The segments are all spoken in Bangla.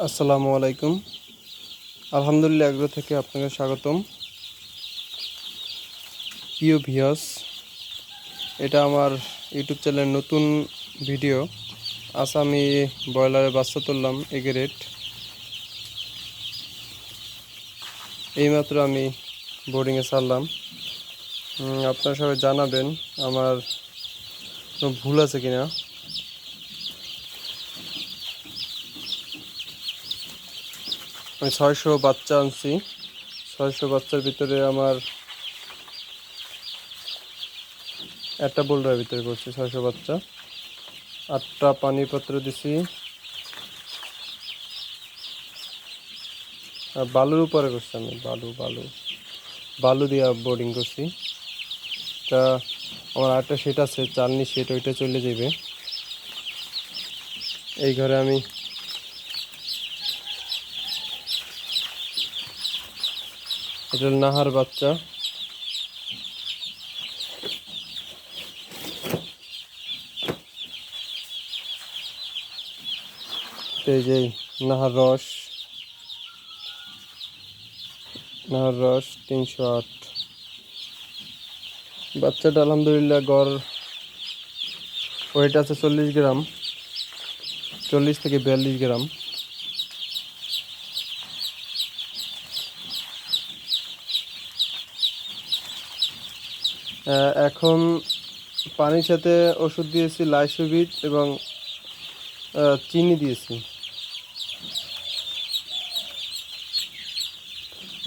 আসসালামু আলাইকুম। আলহামদুলিল্লাহ আগ্রহ থেকে আপনাকে স্বাগতম। প্রিয় ভিওস এটা আমার ইউটিউব চ্যানেলের নতুন ভিডিও। আজ আমি ব্রয়লারে বাচ্চা তুললাম, এগেরেট। এইমাত্র আমি বোর্ডিংয়ে ছাড়লাম। আপনারা সবাই জানাবেন আমার ভুল আছে কিনা। আমি ছয়শো বাচ্চা আনছি। ছয়শো বাচ্চার ভিতরে আমার একটা বোল্ডার ভিতরে করছি, ছয়শো বাচ্চা। আটটা পানি পত্র দিছি। আর বালুর উপরে করছি আমি, বালু বালু। বালু দিয়ে বোর্ডিং করছি। তা আমার আরেকটা সেট আছে, চালনি সেট ওইটা চলে যাবে এই ঘরে আমি এটা নাহার বাচ্চা। এই নাহার রস। নাহার রস তিনশো আট। বাচ্চাটা আলহামদুলিল্লাহ গড় ওয়েট আছে চল্লিশ গ্রাম, চল্লিশ থেকে বিয়াল্লিশ গ্রাম। এখন পানির সাথে ওষুধ দিয়েছি লাইসোভিট এবং চিনি দিয়েছি।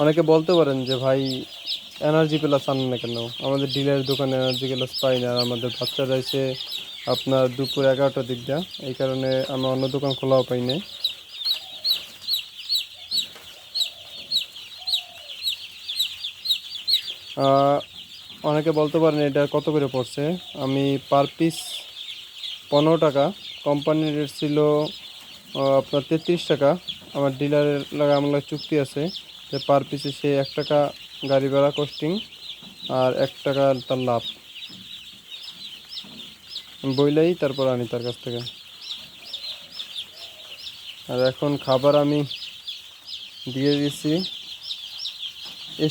অনেকে বলতে পারেন যে, ভাই এনার্জি প্লাস আনেন না কেন? আমাদের ডিলারের দোকানে এনার্জি প্লাস পাই না। আমাদের বাচ্চারা এসে আপনার দুপুর এগারোটার দিক এই কারণে আমরা অন্য দোকান খোলাও পাই নাই। অনেকে বলতে পারেন এটা কত করে পড়ছে? আমি পার পিস পনেরো টাকা কোম্পানির রেট ছিল আপনার তেত্রিশ টাকা। আমার ডিলারের লাগা আমার চুক্তি আছে যে পার পিসে সে এক টাকা গাড়ি ভাড়া কস্টিং আর এক টাকা তার লাভ। বইলেই তারপর আনি তার কাছ থেকে। আর এখন খাবার আমি দিয়ে দিয়েছি।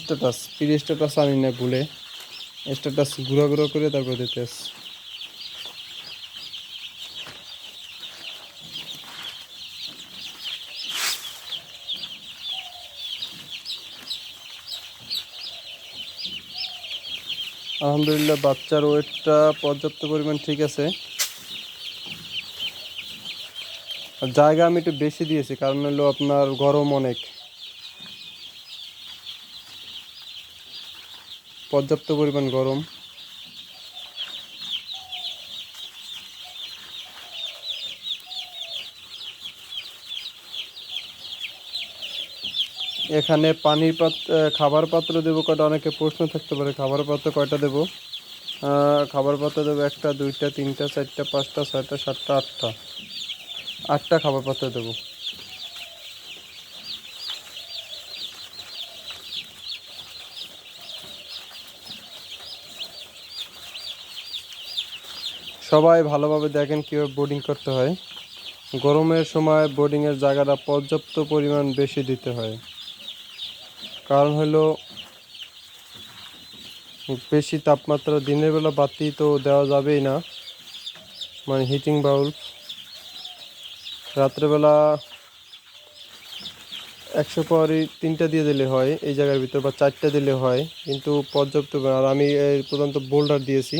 স্ট্যাটাস প্রি স্ট্যাটাস আনি না ভুলে। স্ট্যাটাস ঘুরা ঘুরা করে তারপর দিতে। আলহামদুলিল্লাহ, বাচ্চার ওয়েটটা পর্যাপ্ত পরিমাণ ঠিক আছে আর জায়গা আমি একটু বেশি দিয়েছি, কারণ হলো আপনার গরম অনেক পর্যাপ্ত পরিমাণ গরম। এখানে পানির পাত্র খাবার পাত্র দেবো কয়টা? অনেকে প্রশ্ন থাকতে পারে, খাবার পাত্র কয়টা দেবো? খাবার পাত্র দেবো একটা, দুইটা, তিনটা, চারটা, পাঁচটা, ছয়টা, সাতটা, আটটা। আটটা খাবার পাত্র দেবো। সবাই ভালোভাবে দেখেন কীভাবে বোর্ডিং করতে হয়। গরমের সময় বোর্ডিংয়ের জায়গাটা পর্যাপ্ত পরিমাণ বেশি দিতে হয়। কারণ হলো, বেশি তাপমাত্রা দিনের বেলা বাতি তো দেওয়া যাবেই না। মানে হিটিং বাউল রাত্রেবেলা একশো পরই তিনটা দিয়ে দিলে হয়, এই জায়গার ভিতর বা চারটা দিলে হয়। কিন্তু পর্যাপ্ত, আর আমি এই পর্যন্ত বোল্ডার দিয়েছি।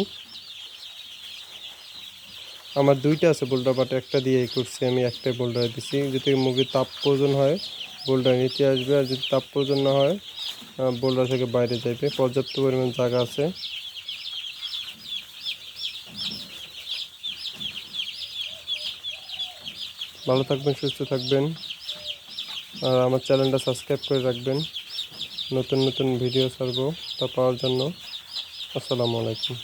আমার দুইটা আছে বোল্ডার বাট একটা দিয়ে করছি, আমি একটাই বোল্ডার দিছি। যদি মুরগির তাপ প্রয়োজন হয় বোল্ডার নিচে আসবে, আর যদি তাপ প্রয়োজন না হয় বোল্ডার থেকে বাইরে যাবে পর্যাপ্ত পরিমাণ জায়গা আছে। ভালো থাকবেন, সুস্থ থাকবেন। আর আমার চ্যানেলটা সাবস্ক্রাইব করে রাখবেন। নতুন নতুন ভিডিও ছাড়বো তা পাওয়ার জন্য। আসসালামু আলাইকুম।